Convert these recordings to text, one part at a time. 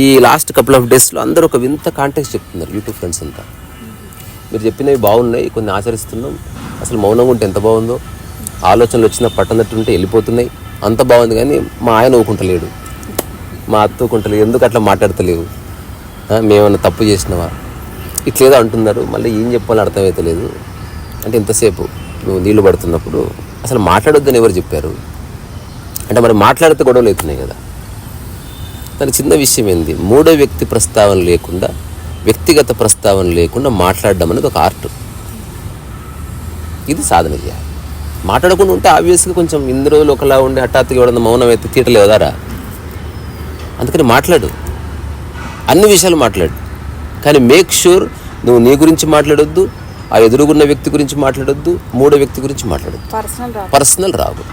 ఈ last couple of డేస్లో అందరూ ఒక వింత కాంటెక్స్ట్ చెప్తున్నారు యూట్యూబ్ ఫ్రెండ్స్ అంతా. మీరు చెప్పినవి బాగున్నాయి కొన్ని ఆచరిస్తున్నాం. అసలు మౌనంగా ఉంటే ఎంత బాగుందో? ఆలోచనలు వచ్చిన పట్టనట్టు ఉంటే వెళ్ళిపోతున్నాయి. అంత బాగుంది కానీ మా ఆయన ఊకుంటలేడు. మా అత్త ఊకుంటలేదు ఎందుకు అట్లా మాట్లాడతలేవు? మేమన్నా తప్పు చేసినవా? ఇట్లేదో అంటున్నారు. మళ్ళీ ఏం చెప్పాలో అర్థమవుతలేదు అంటే ఇంతసేపు నువ్వు నీళ్ళు పడుతున్నప్పుడు అసలు మాట్లాడొద్దని ఎవరు చెప్పారు? అంటే మరి మాట్లాడితే గొడవలు అవుతున్నాయి కదా. దాని చిన్న విషయం ఏంది? మూడో వ్యక్తి ప్రస్తావన లేకుండా వ్యక్తిగత ప్రస్తావన లేకుండా మాట్లాడడం అనేది ఒక ఆర్ట్. ఇది సాధన చేయాలి. మాట్లాడకుండా ఉంటే ఆబ్వియస్గా కొంచెం ఇన్ని రోజులు ఒకలా ఉండి హఠాత్తుగా ఎవడన్నా మౌనం అయితే తీటలేదారా అందుకని మాట్లాడు. అన్ని విషయాలు మాట్లాడు. కానీ మేక్ షూర్ నువ్వు నీ గురించి మాట్లాడొద్దు ఆ ఎదురుగున్న వ్యక్తి గురించి మాట్లాడొద్దు మూడో వ్యక్తి గురించి మాట్లాడొద్దు. పర్సనల్ రావు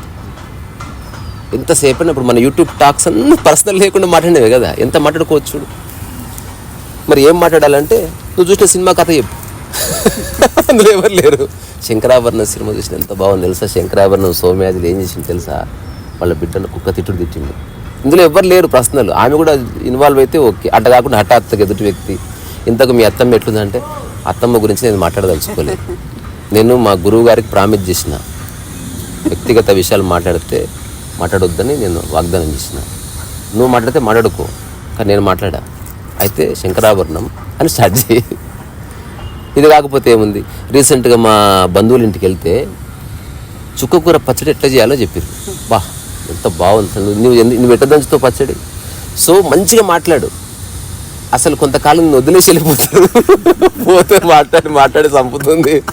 ఎంతసేపు ఇప్పుడు మన యూట్యూబ్ టాక్స్ అన్నీ పర్సనల్ లేకుండా మాట్లాడేవి కదా? ఎంత మాట్లాడుకోవచ్చు మరి ఏం మాట్లాడాలంటే నువ్వు చూసిన సినిమా కథ చెప్పు. అందులో ఎవరు లేరు. శంకరాభరణం సినిమా చూసిన ఎంత బాగుంది తెలుసా? శంకరాభరణం సోమ్యాజులు ఏం చేసింది తెలుసా? వాళ్ళ బిడ్డను కుక్క తిట్టుడు తిట్టిండు ఇందులో ఎవరు లేరు పర్సనల్. ఆమె కూడా ఇన్వాల్వ్ అయితే ఓకే. అట్ట కాకుండా హఠాత్తుగా ఎదుటి వ్యక్తి ఇంతకు మీ అత్తమ్మ ఎట్లుందంటే అత్తమ్మ గురించి నేను మాట్లాడదలుచుకోలేదు. నేను మా గురువు గారికి ప్రామిస్ చేసిన వ్యక్తిగత విషయాలు మాట్లాడితే మాట్లాడొద్దని నేను వాగ్దానం చేసిన. నువ్వు మాట్లాడితే మాట్లాడుకో కానీ నేను మాట్లాడా? అయితే శంకరాభరణం అని స్టార్ట్ చేయి. ఇది కాకపోతే ఏముంది? రీసెంట్గా మా బంధువుల ఇంటికి వెళ్తే చుక్కకూర పచ్చడి ఎట్లా చేయాలో చెప్పారు బా ఎంత బాగుంది. నువ్వు ఎందు- నువ్వు ఎట్ట దంచుతో పచ్చడి? సో మంచిగా మాట్లాడు. అసలు కొంతకాలం వదిలేసి వెళ్ళిపోతారు. పోతే మాట్లాడి మాట్లాడి చంపుతుంది.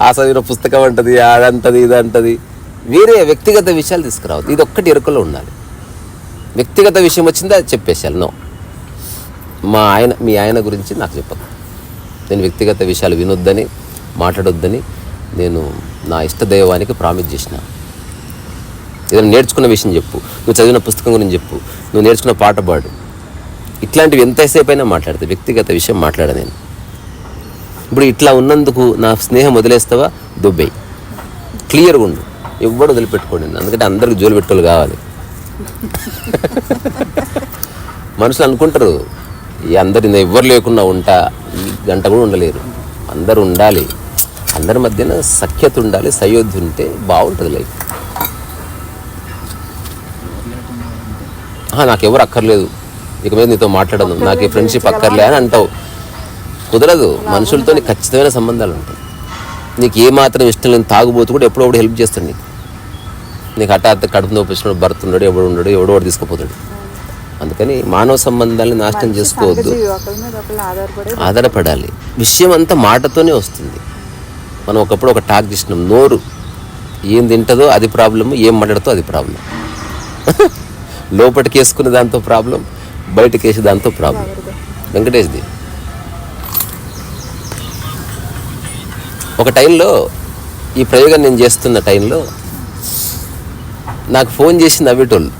ఆ చదివిన పుస్తకం అంటది అదంటది ఇదంటది. వేరే వ్యక్తిగత విషయాలు తీసుకురావద్దు. ఇది ఒక్కటి ఎరుకలో ఉండాలి. వ్యక్తిగత విషయం వచ్చిందా చెప్పేసాను నో మా ఆయన మీ ఆయన గురించి నాకు చెప్పదు నేను వ్యక్తిగత విషయాలు వినొద్దని మాట్లాడొద్దని నేను నా ఇష్ట దైవానికి ప్రామిస్ చేసిన. ఏదైనా నేర్చుకున్న విషయం చెప్పు. నువ్వు చదివిన పుస్తకం గురించి చెప్పు. నువ్వు నేర్చుకున్న పాట పాడు. ఇట్లాంటివి ఎంతసేపు అయినా మాట్లాడతా. వ్యక్తిగత విషయం మాట్లాడ నేను. ఇప్పుడు ఇట్లా ఉన్నందుకు నా స్నేహం వదిలేస్తావా? దుబ్బై. క్లియర్గా ఉండు. ఎవ్వడు వదిలిపెట్టుకోండి ఎందుకంటే అందరికి జోలు పెట్టుకోలు కావాలి. మనుషులు అనుకుంటారు ఈ అందరి ఎవ్వరు లేకుండా ఉంటా ఈ గంట కూడా ఉండలేరు. అందరు ఉండాలి. అందరి మధ్యన సఖ్యత ఉండాలి సయోధ్య ఉంటే బాగుంటుంది లైఫ్. నాకెవరు అక్కర్లేదు. ఇక మీద నీతో మాట్లాడను. నాకు ఈ ఫ్రెండ్షిప్ అక్కర్లే అని అంటావు. కుదరదు. మనుషులతో నీకు ఖచ్చితమైన సంబంధాలు ఉంటాయి. నీకు ఏ మాత్రం ఇష్టం లేని తాగుబోతు కూడా ఎప్పుడో ఒకటి హెల్ప్ చేస్తాడు నీకు. నీకు హఠాత్ కడుపు నొప్పి భర్త ఉన్నాడు ఎవడు ఉండడు ఎవడో ఒకటి తీసుకుపోతాడు. అందుకని మానవ సంబంధాలను నాశనం చేసుకోవద్దు. ఆధారపడాలి. విషయం అంతా మాటతోనే వస్తుంది. మనం ఒకప్పుడు ఒక టాక్ చేసినాం నోరు ఏం తింటుందో అది ప్రాబ్లమ్ ఏం మాట్లాడుతో అది ప్రాబ్లం లోపలికి వేసుకునే దాంతో ప్రాబ్లం బయటకు వేసే దాంతో ప్రాబ్లం వెంకటేష్ది. ఒక టైంలో ఈ ప్రయోగం నేను చేస్తున్న టైంలో నాకు ఫోన్ చేసి నవ్వేటోళ్ళు.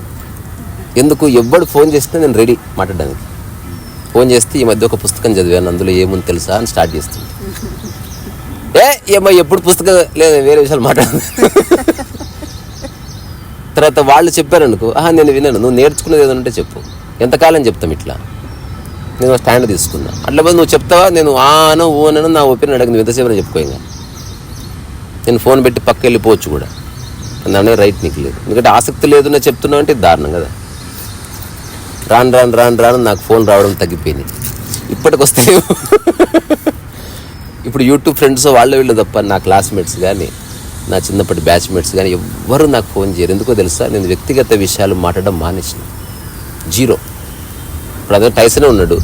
ఎందుకు? ఎవ్వడు ఫోన్ చేస్తే నేను రెడీ మాట్లాడడానికి. ఫోన్ చేస్తే ఈ మధ్య ఒక పుస్తకం చదివాను అందులో ఏముంది తెలుసా అని స్టార్ట్ చేస్తుంది. ఏ ఏమో ఎప్పుడు పుస్తకం లేదు వేరే విషయాలు మాట్లాడు తర్వాత వాళ్ళు చెప్పారనుకో ఆహా నేను విన్నాను నువ్వు నేర్చుకునేది ఏదైనా ఉంటే చెప్పు. ఎంతకాలం చెప్తాం ఇట్లా? నేను స్టాండ్ తీసుకున్నా. అట్లా పోతే నువ్వు చెప్తావా? నేను ఆనో ఓనో నా ఒపీనియన్ అడిగింది ఎంతసేపు చెప్పుకో ఇంకా. నేను ఫోన్ పెట్టి పక్క వెళ్ళిపోవచ్చు కూడా. దాని రైట్ నీకు లేదు. ఎందుకంటే ఆసక్తి లేదు చెప్తున్నావు అంటే దారుణం కదా. రాను రాను రాను రాను నాకు ఫోన్ రావడం తగ్గిపోయింది. ఇప్పటికొస్తే ఇప్పుడు యూట్యూబ్ ఫ్రెండ్స్ వాళ్ళ వీళ్ళు తప్ప నా క్లాస్మేట్స్ కానీ నా చిన్నప్పటి బ్యాచ్మేట్స్ కానీ ఎవ్వరూ నాకు ఫోన్ చేయరు. ఎందుకో తెలుసా? నేను వ్యక్తిగత విషయాలు మాట్లాడడం మానేసిన. జీరో ఇప్పుడు అదే టైసనే ఉన్నాడు.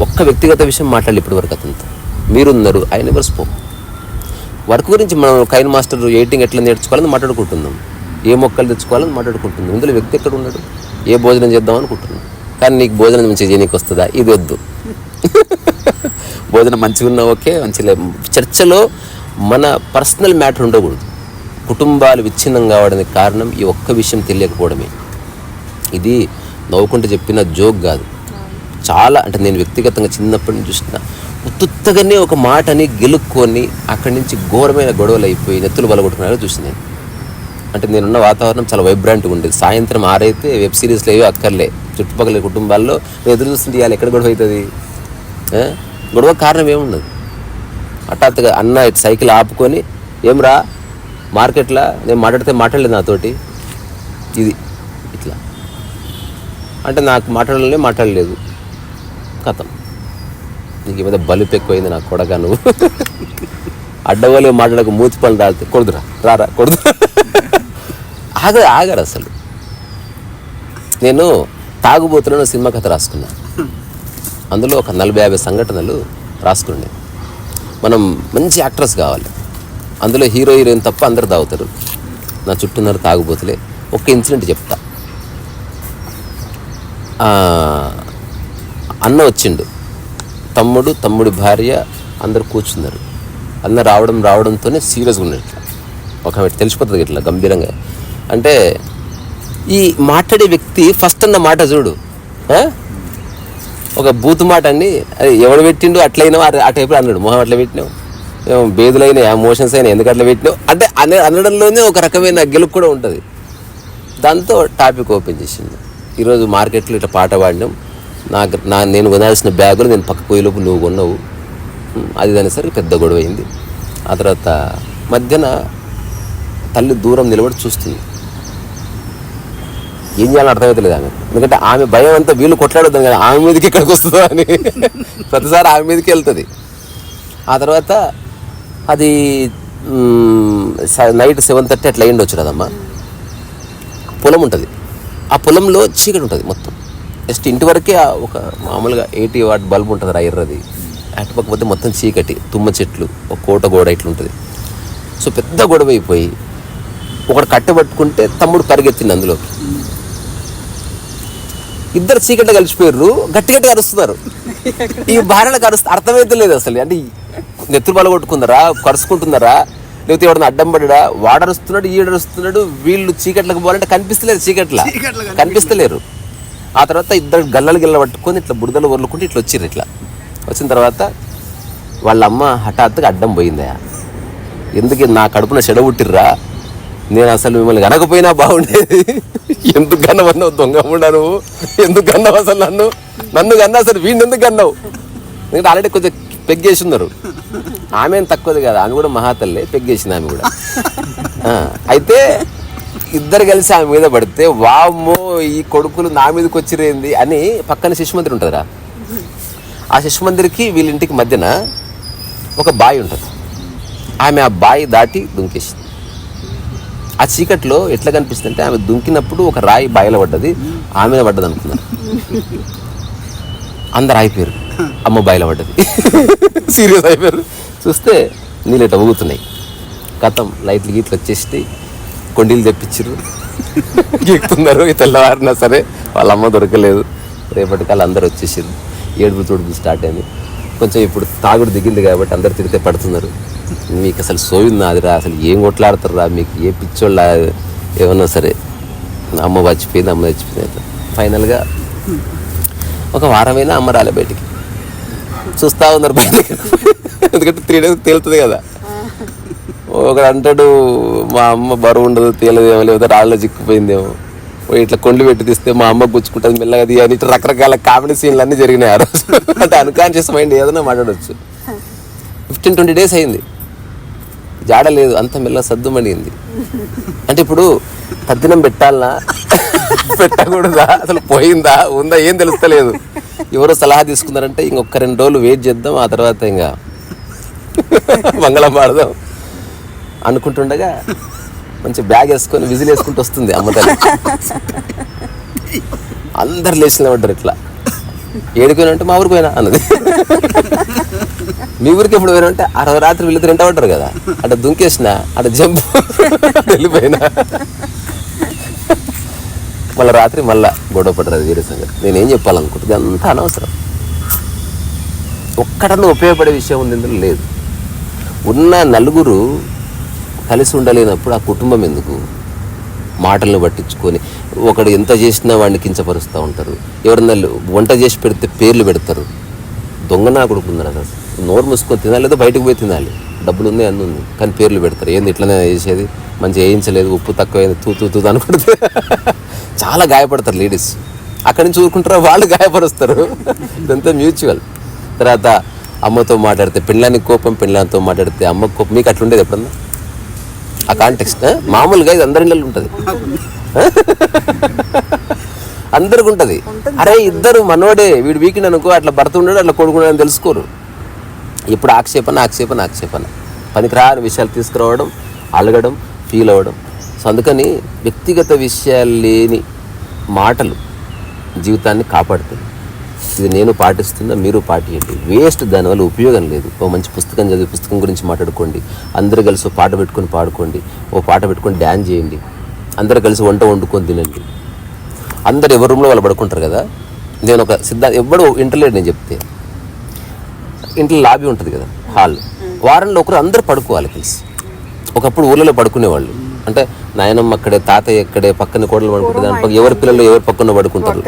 ఒక్క వ్యక్తిగత విషయం మాట్లాడాలి ఇప్పటివరకు అతనితో. మీరున్నారు ఆయన ఎవరు స్పోక్ వర్క్ గురించి మనం కైన్ మాస్టర్ ఎయిటింగ్ ఎట్లా నేర్చుకోవాలని మాట్లాడుకుంటున్నాం. ఏ మొక్కలు తెచ్చుకోవాలని మాట్లాడుకుంటున్నాం. ఇందులో వ్యక్తి ఎక్కడ ఉన్నాడు? ఏ భోజనం చేద్దాం అనుకుంటున్నాం. కానీ నీకు భోజనం మంచిగా చేయనీకి వస్తుందా? ఇది వద్దు. భోజనం మంచిగా ఉన్నా ఓకే మంచి చర్చలో మన పర్సనల్ మ్యాటర్ ఉండకూడదు. కుటుంబాలు విచ్ఛిన్నం కావడానికి కారణం ఈ ఒక్క విషయం తెలియకపోవడమే. ఇది నవ్వుకుంటూ చెప్పిన జోక్ కాదు. చాలా అంటే నేను వ్యక్తిగతంగా చిన్నప్పటి నుంచి చూసిన ఉత్తుత్తగానే ఒక మాటని గెలుక్కొని అక్కడి నుంచి ఘోరమైన గొడవలు అయిపోయి నెత్తులు బలగొట్టుకున్నారో చూసింది నేను. అంటే నేనున్న వాతావరణం చాలా వైబ్రాంట్గా ఉండేది. సాయంత్రం ఆరైతే వెబ్ సిరీస్లో ఏవో అక్కర్లే. చుట్టుపక్కల కుటుంబాల్లో నేను ఎదురు చూస్తుంటే ఇవాళ ఎక్కడ గొడవ అవుతుంది? గొడవ కారణం ఏముండదు. హఠాత్తుగా అన్న సైకిల్ ఆపుకొని ఏం రా మార్కెట్లో? నేను మాట్లాడితే మాట్లాడలేదు నాతోటి. ఇది ఇట్లా. అంటే నాకు మాట్లాడలే మాట్లాడలేదు. కథం. నీకు మీద బలుపు ఎక్కువైంది నా కొడగా నువ్వు? అడ్డగోలు మాట్లాడక మూతి పనులు రాలితే కొడుదురా రారా కొడుదు. ఆగ ఆగారు అసలు. నేను తాగుబోతున్న సినిమా కథ రాసుకున్నా. అందులో ఒక నలభై యాభై సంఘటనలు రాసుకుండే మనం మంచి యాక్ట్రెస్ కావాలి. అందులో హీరో హీరోయిన్ తప్ప అందరు తాగుతారు. నా చుట్టూ ఉన్నారు తాగుబోతులే. ఒక్క ఇన్సిడెంట్ చెప్తా. అన్న వచ్చిండు. తమ్ముడు తమ్ముడి భార్య అందరు కూర్చున్నారు. అందరు రావడం రావడంతోనే సీరియస్గా ఉన్నారు ఇట్లా. ఒక తెలిసిపోతుంది ఇట్లా గంభీరంగా. అంటే ఈ మాట్లాడే వ్యక్తి ఫస్ట్ అన్న మాట చూడు. ఒక బూతు మాట అండి అది ఎవడు పెట్టిండు అట్లయినా ఆ టైపులో అన్నాడు. మొహం అట్లా పెట్టినావు. ఏమో బేదులైన ఎమోషన్స్ అయినా ఎందుకు అట్లా పెట్టినావు? అంటే అనే అనడంలోనే ఒక రకమైన గెలుపు కూడా ఉంటుంది. దాంతో టాపిక్ ఓపెన్ చేసింది. ఈరోజు మార్కెట్లో ఇట్లా పాట పాడినాం. నాకు నా నేను కొనాల్సిన బ్యాగులు నేను పక్క పోయేలోపు నువ్వు కొన్నావు. అది దాని సరికి పెద్ద గొడవ అయింది. ఆ తర్వాత మధ్యన తల్లి దూరం నిలబడి చూస్తుంది. ఏం చేయాలని అర్థమవుతలేదు ఆమె ఎందుకంటే ఆమె భయం అంతా వీళ్ళు కొట్లాడొద్దాం కదా ఆమె మీదకి ఇక్కడికి వస్తుందో అని. ప్రతిసారి ఆమె మీదకి వెళ్తుంది. ఆ తర్వాత అది స- నైట్ సెవెన్ థర్టీ అట్లా అయ్యిండొచ్చు కదమ్మా. పొలం ఉంటుంది. ఆ పొలంలో చీకటి ఉంటుంది మొత్తం. జస్ట్ ఇంటి వరకే ఒక మామూలుగా ఎయిటీ వాట్ బల్బ్ ఉంటుంది రా ఎర్రది. అటుపక్క పోతే మొత్తం చీకటి తుమ్మ చెట్లు ఒక కోట గోడ ఇట్లా ఉంటుంది సో పెద్ద గొడవ అయిపోయి ఒకడు కట్టె పట్టుకుంటే తమ్ముడు పరిగెత్తింది అందులోకి. ఇద్దరు చీకట్లో కలిసిపోయారు గట్టి గట్టిగా అరుస్తున్నారు. ఈ భార్యలకు అరుస్తు అర్థమైతే లేదు అసలు. అంటే నెత్తురు బల కొట్టుకుందరా కరుచుకుంటున్నారా లేకపోతే ఎవడన్నా అడ్డం పడ్డా వాడరుస్తున్నాడు ఈడరుస్తున్నాడు వీళ్ళు చీకట్లకు పోవాలంటే కనిపిస్తలేదు చీకట్ల. కనిపిస్తలేరు. ఆ తర్వాత ఇద్దరు గల్లలు గిల్ల పట్టుకొని ఇట్లా బురదలు వదులుకుంటే ఇట్లా వచ్చిర్రు ఇట్లా. వచ్చిన తర్వాత వాళ్ళ అమ్మ హఠాత్తుగా అడ్డం పోయిందా ఎందుకు నా కడుపున చెడబుట్టిర్రా నేను అసలు మిమ్మల్ని కనకపోయినా బాగుండేది. ఎందుకు కన్నవన్నావు దొంగ ఉండా నువ్వు? ఎందుకు కన్నావు అసలు నన్ను? నన్ను కన్నా అసలు వీడిని ఎందుకు కన్నావు? ఎందుకంటే ఆల్రెడీ కొంచెం పెగ్గేసి ఉన్నారు. ఆమె తక్కువది కదా ఆమె కూడా మహాతల్లే పెగ్గేసింది ఆమె కూడా. అయితే ఇద్దరు కలిసి ఆమె మీద పడితే వామ్మో ఈ కొడుకులు నా మీదకి వచ్చిరేంది అని పక్కన శిశుమందిర్ ఉంటుందిరా. ఆ శిశుమందిరికి వీళ్ళ ఇంటికి మధ్యన ఒక బావి ఉంటుంది. ఆమె ఆ బావి దాటి దుంకేసింది. ఆ చీకట్లో ఎట్లా కనిపిస్తుంది అంటే ఆమె దుంకినప్పుడు ఒక రాయి బాయిలో పడ్డది ఆమె పడ్డది అనుకున్నారు. అందరు అయిపోయారు అమ్మ బాయిలో పడ్డది. సీరియస్ అయిపోయారు. చూస్తే నీళ్ళు ఇట్లా ఊగుతున్నాయి. కథం లైట్లు గీట్లు వచ్చేసి కొండీలు తెప్పించారు గీకుతున్నారు ఈ తెల్లవారినా సరే వాళ్ళ అమ్మ దొరకలేదు. రేపటికల్లా అందరు వచ్చేసారు ఏడుపు తొడుపు స్టార్ట్ అయింది. కొంచెం ఇప్పుడు తాగుడు దిగింది కాబట్టి అందరు తిరిగితే పడుతున్నారు. మీకు అసలు సోయున్నాదిరా అసలు ఏం కొట్లాడతారా మీకు ఏ పిచ్చోళ్ళ ఏమన్నా సరే. అమ్మ చచ్చిపోయింది అమ్మ చచ్చిపోయింది ఫైనల్గా ఒక వారమైనా అమ్మ రాలే బయటికి. చూస్తా ఉన్నారు బయటికి. ఎందుకంటే త్రీ డేస్ తేలుతుంది కదా. ఒకడు అంటాడు మా అమ్మ బరువు ఉండదు తేలదేమో లేకపోతే రాళ్ళలో చిక్కుపోయిందేమో. ఓ ఇట్లా కొండ్లు పెట్టి తీస్తే మా అమ్మ గుచ్చుకుంటుంది మెల్లగా తీయని ఇట్లా రకరకాల కామెడీ సీన్లు అన్నీ జరిగినాయి ఆ రోజు. అంటే అన్కాన్షియస్ మైండ్ ఏదైనా మాట్లాడవచ్చు ఫిఫ్టీన్ ట్వంటీ డేస్ అయింది. జాడ లేదు అంత మెల్ల సద్దుమణింది అంటే ఇప్పుడు పద్దినం పెట్టాలనా? పెట్టకూడదా? అసలు పోయిందా? ఉందా? ఏం తెలుస్తలేదు. ఎవరో సలహా తీసుకున్నారంటే ఇంకొక రెండు రోజులు వెయిట్ చేద్దాం ఆ తర్వాత ఇంకా మంగళం పాడదాం. అనుకుంటుండగా మంచి బ్యాగ్ వేసుకొని విజిల్ వేసుకుంటూ వస్తుంది అమ్మ అందరు లేచిన పడ్డారు ఇట్లా? ఏడుకోయినా అంటే మా ఊరికి పోయినా అన్నది. మీ ఊరికి ఎప్పుడు పోయినా అంటే ఆ రాత్రి వీళ్ళిద్దరు ఎంట ఉంటారు కదా. అటు దుంకేసిన అటు జంప్ వెళ్ళిపోయినా. మళ్ళీ రాత్రి మళ్ళా గొడవ పడ్డారు అది వేరే సంగతి. నేనేం చెప్పాలనుకుంటుంది అంతా అనవసరం. ఒక్కటన్నా ఉపయోగపడే విషయం ఉంది ఇందులో లేదు. ఉన్న నలుగురు కలిసి ఉండలేనప్పుడు ఆ కుటుంబం ఎందుకు? మాటలను పట్టించుకొని ఒకడు ఎంత చేసినా వాడిని కించపరుస్తూ ఉంటారు. ఎవరన్నా వంట చేసి పెడితే పేర్లు పెడతారు. దొంగ నా కొడుకు నోరు మూసుకొని తినాలి లేదా బయటకు పోయి తినాలి? డబ్బులు ఉంది అన్నీ ఉంది కానీ పేర్లు పెడతారు. ఏంది ఇట్లనే చేసేది? మంచిగా వేయించలేదు ఉప్పు తక్కువైంది తూ తూ తూ అనుకుంటే చాలా గాయపడతారు లేడీస్. అక్కడి నుంచి ఊరుకుంటారో? వాళ్ళు గాయపరుస్తారు. ఇదంతా మ్యూచువల్. తర్వాత అమ్మతో మాట్లాడితే పిల్లానికి కోపం పిల్లానితో మాట్లాడితే అమ్మకు కోపం. మీకు అట్లా ఉండేది ఎప్పుడన్నా? ఆ కాంటెక్స్ట్ మామూలుగా ఇది అందరి ఇళ్ళలో ఉంటుంది. అందరికి ఉంటుంది. అరే ఇద్దరు మనోడే వీడు వీకెండ్ అనుకో అట్లా భర్త ఉండడు అట్లా కొడుకున్నాడు అని తెలుసుకోరు. ఇప్పుడు ఆక్షేపణ ఆక్షేపణ ఆక్షేపణ. పనికిరాని విషయాలు తీసుకురావడం అలగడం ఫీల్ అవ్వడం. సో అందుకని వ్యక్తిగత విషయాలు లేని మాటలు జీవితాన్ని కాపాడుతుంది. ఇది నేను పాటిస్తున్నా మీరు పాటియండి. వేస్ట్ దానివల్ల ఉపయోగం లేదు. ఓ మంచి పుస్తకం చదివి పుస్తకం గురించి మాట్లాడుకోండి. అందరూ కలిసి పాట పెట్టుకొని పాడుకోండి. ఓ పాట పెట్టుకొని డ్యాన్స్ చేయండి. అందరూ కలిసి వంట వండుకొని తినండి. అందరు ఎవరి రూమ్లో వాళ్ళు పడుకుంటారు కదా? నేను ఒక సిద్ధా ఎవ్వడు ఇంటర్లేడు నేను చెప్తే. ఇంట్లో లాబీ ఉంటుంది కదా హాల్. వారంలో ఒకరు అందరూ పడుకోవాలి కలిసి. ఒకప్పుడు ఊళ్ళలో పడుకునేవాళ్ళు. అంటే నాయనమ్మ అక్కడే తాతయ్య ఎక్కడే పక్కన కోడలు పడుకుంటుంది దాని ఎవరి పిల్లలు ఎవరి పక్కన పడుకుంటారు.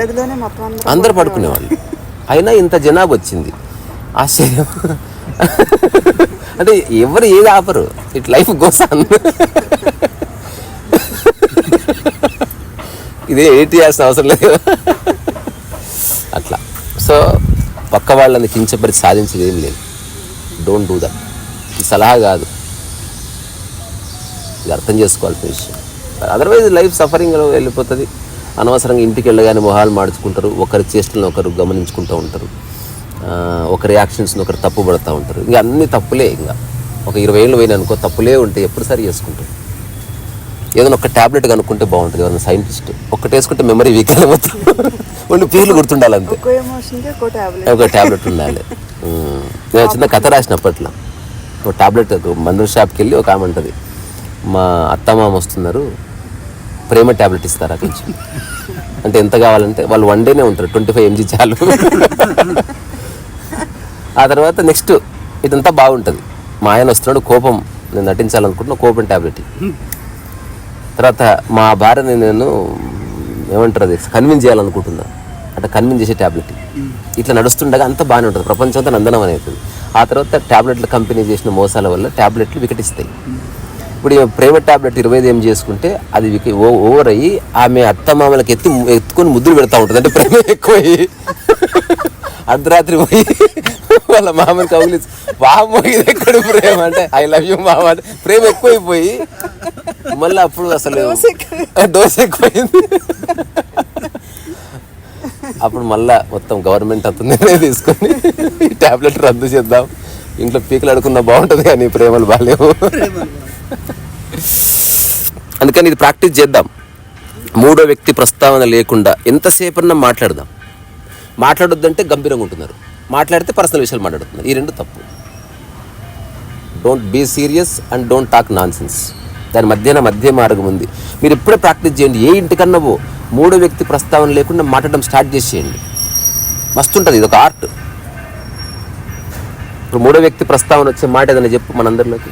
అందరు పడుకునేవాళ్ళు. అయినా ఇంత జనాభా వచ్చింది. ఆశ్చర్యం. అంటే ఎవరు ఏది ఆపరు. ఇట్ లైఫ్ గోసాన్ ఇదే ఎయిట్ చేయాల్సిన అవసరం లేదు. అట్లా. సో పక్క వాళ్ళని కించపరిచి సాధించేది ఏం లేదు. డోంట్ డూ దట్ ఇది సలహా కాదు. ఇది అర్థం చేసుకోవాల్సిన విషయం. అదర్వైజ్ లైఫ్ సఫరింగ్లో వెళ్ళిపోతుంది. అనవసరంగా ఇంటికి వెళ్ళగానే మొహాలు మార్చుకుంటారు ఒకరి చేష్టలను ఒకరు గమనించుకుంటూ ఉంటారు. ఒకరి యాక్షన్స్ని ఒకరు తప్పు పడుతూ ఉంటారు. ఇంకా అన్ని తప్పులే ఇంకా. ఒక ఇరవై ఏళ్ళు పోయిన అనుకో తప్పులే ఉంటే ఎప్పుడు సరి చేసుకుంటారు. ఏదైనా ఒక ట్యాబ్లెట్ కనుక్కుంటే బాగుంటుంది. ఎవరైనా సైంటిస్ట్ ఒక్కటి వేసుకుంటే మెమరీ వీక్ అయిపోతాం రెండు పేర్లు గుర్తుండాలి అంతే ఒక టాబ్లెట్. ఉండాలి. నేను చిన్న కథ రాసినప్పట్లో ఒక టాబ్లెట్ ఒక మందుల షాప్కి వెళ్ళి ఒక ఆమె ఉంటుంది. మా అత్తమామ వస్తున్నారు. ప్రేమ టాబ్లెట్ అక్కడి నుంచి అంటే ఎంత కావాలంటే వాళ్ళు వన్ డేనే ఉంటారు ట్వంటీ ఫైవ్ ఎంజీ చాలు. ఆ తర్వాత నెక్స్ట్ ఇదంతా బాగుంటుంది. మా ఆయన వస్తున్నాడు కోపం నేను నటించాలనుకుంటున్నా కోపం టాబ్లెట్. తర్వాత మా భార్యని నేను ఏమంటారు అది కన్విన్స్ చేయాలనుకుంటున్నా. అంటే కన్విన్స్ చేసే ట్యాబ్లెట్ ఇట్లా నడుస్తుండగా అంత బాగానే ఉంటుంది ప్రపంచం అంతా నందనం అవుతుంది ఆ తర్వాత ట్యాబ్లెట్ల కంపెనీ చేసిన మోసాల వల్ల ట్యాబ్లెట్లు వికటిస్తాయి. ఇప్పుడు ఈ ప్రేమ ట్యాబ్లెట్ ఇరవై ఐదు ఏం చేసుకుంటే అది ఓవర్ అయ్యి ఆమె అత్తమామలకి ఎత్తి ఎత్తుకొని ముద్దులు పెడతా ఉంటుంది. అంటే ప్రేమ ఎక్కువయ్యి. అర్ధరాత్రి పోయి వాళ్ళ మామని కౌలి వామ్మో ఇది ఎక్కడ ప్రేమ? అంటే ఐ లవ్ యూ మామ. అంటే ప్రేమ ఎక్కువైపోయి మళ్ళీ అప్పుడు అసలు డోస్ ఎక్కువైంది. అప్పుడు మళ్ళా మొత్తం గవర్నమెంట్ అంత నిర్ణయం తీసుకొని ఈ టాబ్లెట్ రద్దు చేద్దాం. ఇంట్లో పీకలు అడుకున్నా బాగుంటుంది కానీ ప్రేమలు బాగాలేవు. అందుకని ఇది ప్రాక్టీస్ చేద్దాం. మూడో వ్యక్తి ప్రస్తావన లేకుండా ఎంతసేపన్నా మాట్లాడదాం. మాట్లాడొద్దంటే గంభీరంగా ఉంటున్నారు. మాట్లాడితే పర్సనల్ విషయాలు మాట్లాడుతున్నారు. ఈ రెండు తప్పు. Don't be serious and don't talk nonsense దాని మధ్యన మధ్య మార్గం ఉంది. మీరు ఎప్పుడే ప్రాక్టీస్ చేయండి. ఏ ఇంటికన్నావో మూడో వ్యక్తి ప్రస్తావన లేకుండా మాట్లాడడం స్టార్ట్ చేసేయండి. మస్తుంటుంది ఇది ఒక ఆర్ట్. ఇప్పుడు మూడో వ్యక్తి ప్రస్తావన వచ్చే మాట ఏదైనా చెప్పు మనందరిలోకి.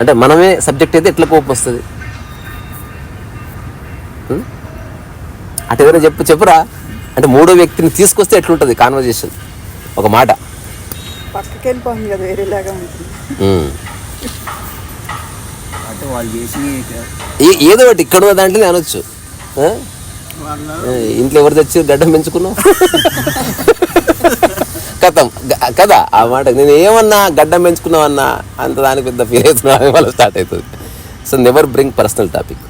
అంటే మనమే సబ్జెక్ట్ అయితే ఎట్లా కోపం వస్తుంది? అటు ఏదైనా చెప్పు చెప్పురా. అంటే మూడో వ్యక్తిని తీసుకొస్తే ఎట్లుంటుంది కాన్వర్జేషన్ ఒక మాట. కదా వేరేలాగా ఉంటుంది. ఏదో ఒకటి ఇక్కడ దాంట్లో అనొచ్చు. ఆ? వాళ్ళ ఏ, ఇంట్లో ఎవరు తెచ్చి గడ్డం పెంచుకున్నావు? కథం. కదా? ఆ మాట నేను ఏమన్నా గడ్డం పెంచుకున్నావన్నా? అంత దానికి పెద్ద ఫీల్ అవుతున్నా వాళ్ళ స్టార్ట్ అవుతుంది. So never bring personal topic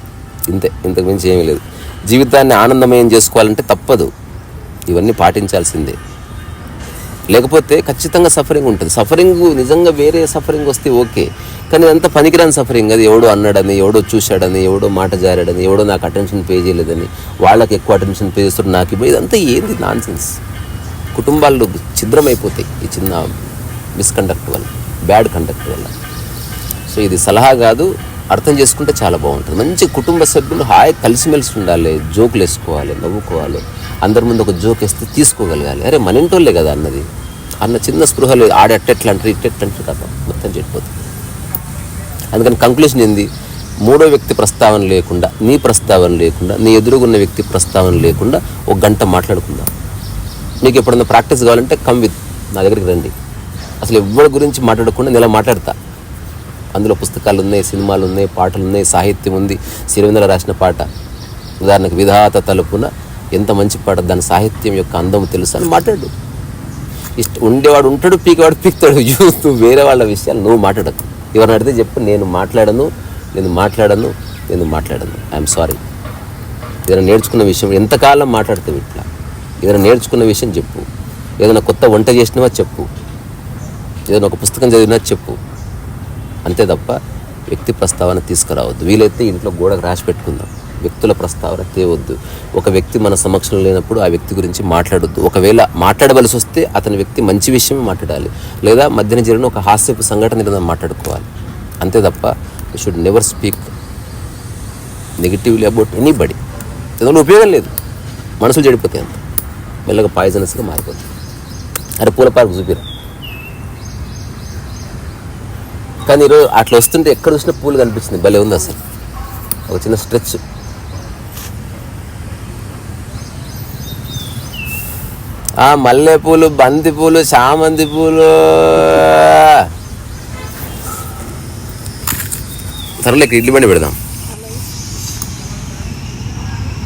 ఇంతే. ఇంతకు మించి ఏమీ లేదు. జీవితాన్ని ఆనందమయం చేసుకోవాలంటే తప్పదు. ఇవన్నీ పాటించాల్సిందే. లేకపోతే ఖచ్చితంగా సఫరింగ్ ఉంటుంది. సఫరింగ్ నిజంగా వేరే సఫరింగ్ వస్తే ఓకే. కానీ ఇదంతా పనికిరాని సఫరింగ్ అది ఎవడో అన్నాడని ఎవడో చూశాడని ఎవడో మాట జారాడని ఎవడో నాకు అటెన్షన్ పే చేయలేదని వాళ్ళకి ఎక్కువ అటెన్షన్ పే చేస్తారు నాకు ఇవ్వ ఇదంతా ఏంది నాన్ సెన్స్ కుటుంబాలు ఛిద్రమైపోతాయి ఈ చిన్న మిస్కండక్ట్ వల్ల బ్యాడ్ కండక్ట్ వల్ల. సో ఇది సలహా కాదు అర్థం చేసుకుంటే చాలా బాగుంటుంది. మంచి కుటుంబ సభ్యులు హాయి కలిసిమెలిసి ఉండాలి జోకులు వేసుకోవాలి నవ్వుకోవాలి. అందరి ముందు ఒక జోక్ వేస్తే తీసుకోగలగాలి. అరే మన ఇంటోళ్ళే కదా అన్నది. అన్న చిన్న స్పృహలు ఆడెట్టెట్లా అంటారు ఇట్టెట్లా అంటారు కదా మొత్తం చెడిపోతుంది. అందుకని కంక్లూషన్ ఏంది? మూడో వ్యక్తి ప్రస్తావన లేకుండా నీ ప్రస్తావన లేకుండా నీ ఎదురుగున్న వ్యక్తి ప్రస్తావన లేకుండా ఒక గంట మాట్లాడుకుందాం. మీకు ఎప్పుడన్నా ప్రాక్టీస్ కావాలంటే కమ్ విత్ నా దగ్గరికి రండి. అసలు ఎవరి గురించి మాట్లాడకుండా నేను మాట్లాడతా. అందులో పుస్తకాలు ఉన్నాయి సినిమాలు ఉన్నాయి పాటలు ఉన్నాయి సాహిత్యం ఉంది సిరివెందల రాసిన పాట. ఉదాహరణకు విధాత తలుపున ఎంత మంచి పాట దాని సాహిత్యం యొక్క అందం తెలుసు అని మాట్లాడు. ఇష్ట ఉండేవాడు ఉంటాడు పీకేవాడు పీకుతాడు. యూత్ నువ్వు వేరే వాళ్ళ విషయాలు నువ్వు మాట్లాడకు. ఎవరిని అడిగితే చెప్పు నేను మాట్లాడను నేను మాట్లాడను నేను మాట్లాడను. ఐఎమ్ సారీ ఏదైనా నేర్చుకున్న విషయం ఎంతకాలం మాట్లాడతావు ఇట్లా? ఏదైనా నేర్చుకున్న విషయం చెప్పు. ఏదైనా కొత్త వంట చేసినవా చెప్పు. ఏదైనా ఒక పుస్తకం చదివినా చెప్పు. అంతే తప్ప వ్యక్తి ప్రస్తావన తీసుకురావద్దు. వీలైతే ఇంట్లో గోడకు రాసి పెట్టుకుందాం. వ్యక్తుల ప్రస్తావన తేవద్దు. ఒక వ్యక్తి మన సమక్షంలో లేనప్పుడు ఆ వ్యక్తి గురించి మాట్లాడొద్దు. ఒకవేళ మాట్లాడవలసి వస్తే అతని వ్యక్తి మంచి విషయం మాట్లాడాలి. లేదా మధ్యన జరిగిన ఒక హాస్యపు సంఘటన ఏదైనా మాట్లాడుకోవాలి. అంతే తప్ప you should never speak negatively about anybody దానివల్ల ఉపయోగం లేదు. మనసులు చెడిపోతాయి అంత. మెల్లగా పాయిజనస్గా మారిపోతుంది. అరే పూల పార్క్ చూపిరా. కానీ ఈరోజు అట్లా వస్తుంటే ఎక్కడ చూసినా పూలు కనిపిస్తుంది. భలే ఉంది అసలు. ఒక చిన్న స్ట్రెచ్ ఆ మల్లెపూలు బంతి పూలు చామంతి పూలు. సరేలే ఇడ్లీ బండి పెడదాం.